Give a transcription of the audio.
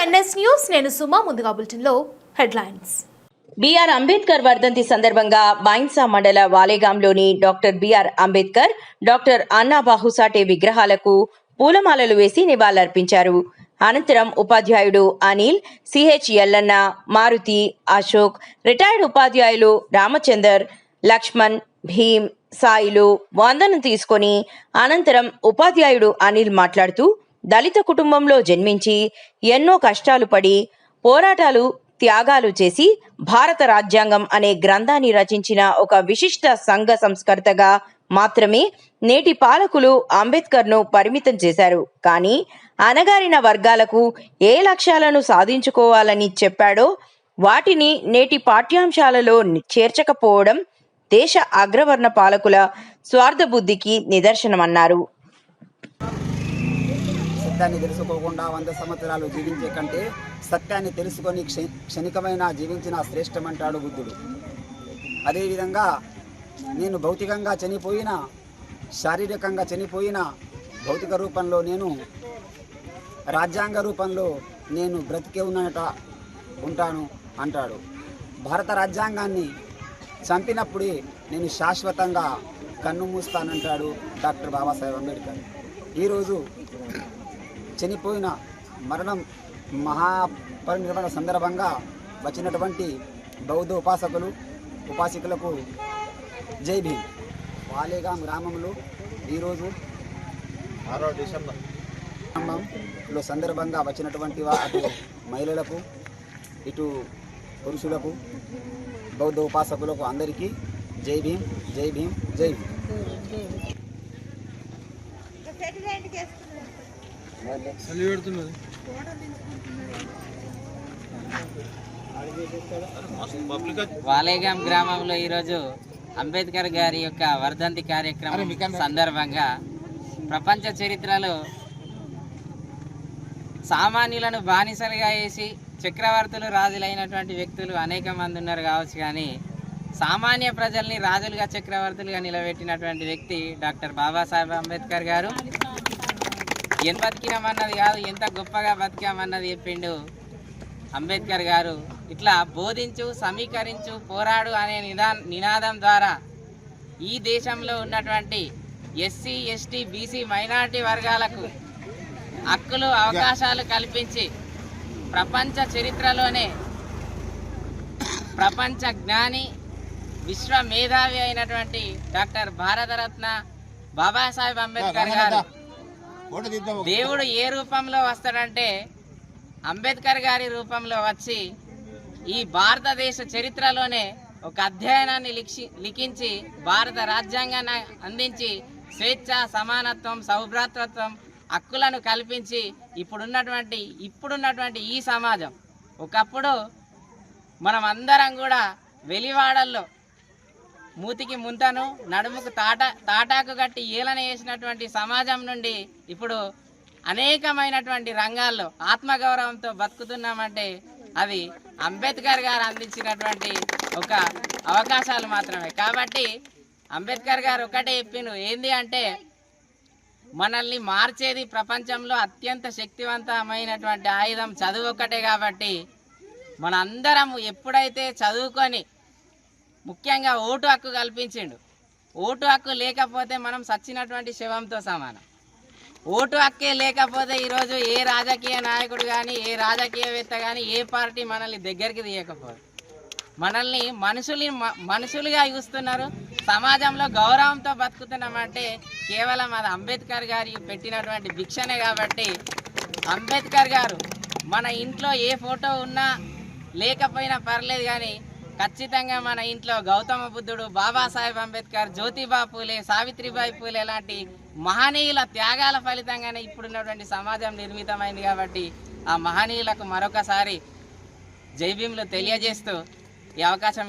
NS news నేను సుమా ముందుగా బులెటిన్లో హెడ్లైన్స్. బిఆర్ అంబేద్కర్ వర్ధంతి సందర్భంగా బైన్సా మండల వాలేగాంలోని doctor BR Ambedkar doctor Anna Bhausathe విగ్రహాలకు పూలమాలలు వేసి నివాళులర్పించారు. అనంతరం ఉపాధ్యాయుడు అనిల్ సిహెచ్ ఎల్లన్న మారుతి అశోక్ రిటైర్డ్ ఉపాధ్యాయులు రామచందర్ లక్ష్మణ్ భీమ్ సాయిలు వందనం తీసుకొని అనంతరం ఉపాధ్యాయుడు అనిల్ మాట్లాడుతూ దళిత కుటుంబంలో జన్మించి ఎన్నో కష్టాలు పడి పోరాటాలు త్యాగాలు చేసి భారత రాజ్యాంగం అనే గ్రంథాన్ని రచించిన ఒక విశిష్ట సంఘ సంస్కర్తగా మాత్రమే నేటి పాలకులు అంబేద్కర్ను పరిమితం చేశారు. కానీ అణగారిన వర్గాలకు ఏ లక్ష్యాలను సాధించుకోవాలని చెప్పాడో వాటిని నేటి పాఠ్యాంశాలలో చేర్చకపోవడం దేశ అగ్రవర్ణ పాలకుల స్వార్థ బుద్ధికి నిదర్శనమన్నారు. సత్యాన్ని తెలుసుకోకుండా వంద సంవత్సరాలు జీవించే కంటే సత్యాన్ని తెలుసుకొని క్షణికమైన జీవించిన శ్రేష్టమంటాడు బుద్ధుడు. అదేవిధంగా నేను భౌతికంగా చనిపోయిన శారీరకంగా చనిపోయిన భౌతిక రూపంలో నేను రాజ్యాంగ రూపంలో నేను బ్రతికే ఉన్నట ఉంటాను అంటాడు. భారత రాజ్యాంగాన్ని చంపినప్పుడే నేను శాశ్వతంగా కన్ను మూస్తానంటాడు డాక్టర్ బాబాసాహెబ్ అంబేద్కర్. ఈరోజు చనిపోయిన మరణం మహాపరినిర్వహణ సందర్భంగా వచ్చినటువంటి బౌద్ధ ఉపాసకులు ఉపాసికులకు జై భీమ్. వాలేగాం గ్రామంలో ఈరోజు ఆరో డిసెంబర్ సందర్భంగా వచ్చినటువంటి అటు మహిళలకు ఇటు పురుషులకు బౌద్ధ ఉపాసకులకు అందరికీ జై భీమ్ జై భీమ్ జై భీమ్. వాలేగాం గ్రామంలో ఈరోజు అంబేద్కర్ గారి యొక్క వర్ధంతి కార్యక్రమం సందర్భంగా ప్రపంచ చరిత్రలో సామాన్యులను బానిసలుగా వేసి చక్రవర్తులు రాజులైనటువంటి వ్యక్తులు అనేక మంది ఉన్నారు కావచ్చు కానీ సామాన్య ప్రజల్ని రాజులుగా చక్రవర్తులుగా నిలబెట్టినటువంటి వ్యక్తి డాక్టర్ బాబాసాహెబ్ అంబేద్కర్ గారు. ఎంత బతికినామన్నది కాదు ఎంత గొప్పగా బతికామన్నది చెప్పిండు అంబేద్కర్ గారు. ఇట్లా బోధించు సమీకరించు పోరాడు అనే నిదా నినాదం ద్వారా ఈ దేశంలో ఉన్నటువంటి ఎస్సీ ఎస్టీ బీసీ మైనారిటీ వర్గాలకు హక్కులు అవకాశాలు కల్పించి ప్రపంచ చరిత్రలోనే ప్రపంచ జ్ఞాని విశ్వ మేధావి అయినటువంటి డాక్టర్ భారతరత్న బాబాసాహెబ్ అంబేద్కర్ గారు దేవుడు ఏ రూపంలో వస్తాడంటే అంబేద్కర్ గారి రూపంలో వచ్చి ఈ భారతదేశ చరిత్రలోనే ఒక అధ్యయనాన్ని లిఖి లిఖించి భారత రాజ్యాంగాన్ని అందించి స్వేచ్ఛ సమానత్వం సౌభ్రాతృత్వం హక్కులను కల్పించి ఇప్పుడున్నటువంటి ఇప్పుడున్నటువంటి ఈ సమాజం. ఒకప్పుడు మనం అందరం కూడా వెలివాడల్లో మూతికి ముంతను నడుముకు తాట తాటాకు కట్టి ఈలన వేసినటువంటి సమాజం నుండి ఇప్పుడు అనేకమైనటువంటి రంగాల్లో ఆత్మగౌరవంతో బతుకుతున్నామంటే అది అంబేద్కర్ గారు అందించినటువంటి ఒక అవకాశాలు మాత్రమే. కాబట్టి అంబేద్కర్ గారు ఒకటే చెప్పిండు ఏంది అంటే మనల్ని మార్చేది ప్రపంచంలో అత్యంత శక్తివంతమైనటువంటి ఆయుధం చదువు ఒక్కటే కాబట్టి మనందరం ఎప్పుడైతే చదువుకొని ముఖ్యంగా ఓటు హక్కు కల్పించిండు. ఓటు హక్కు లేకపోతే మనం సచ్చినటువంటి శవంతో సమానం. ఓటు హక్కే లేకపోతే ఈరోజు ఏ రాజకీయ నాయకుడు కానీ ఏ రాజకీయవేత్త కానీ ఏ పార్టీ మనల్ని దగ్గరికి తీయకపోదు. మనల్ని మనుషులు మనుషులుగా చూస్తున్నారు. సమాజంలో గౌరవంతో బతుకుతున్నామంటే కేవలం అది అంబేద్కర్ గారి పెట్టినటువంటి భిక్షనే కాబట్టి అంబేద్కర్ గారు మన ఇంట్లో ఏ ఫోటో ఉన్నా లేకపోయినా పర్లేదు కానీ ఖచ్చితంగా మన ఇంట్లో గౌతమ బుద్ధుడు బాబాసాహెబ్ అంబేద్కర్ జ్యోతిబా పూలే సావిత్రిబాయి పూలే లాంటి మహనీయుల త్యాగాల ఫలితంగానే ఇప్పుడున్నటువంటి సమాజం నిర్మితమైంది కాబట్టి ఆ మహనీయులకు మరొకసారి జైభీములు తెలియజేస్తూ ఈ అవకాశం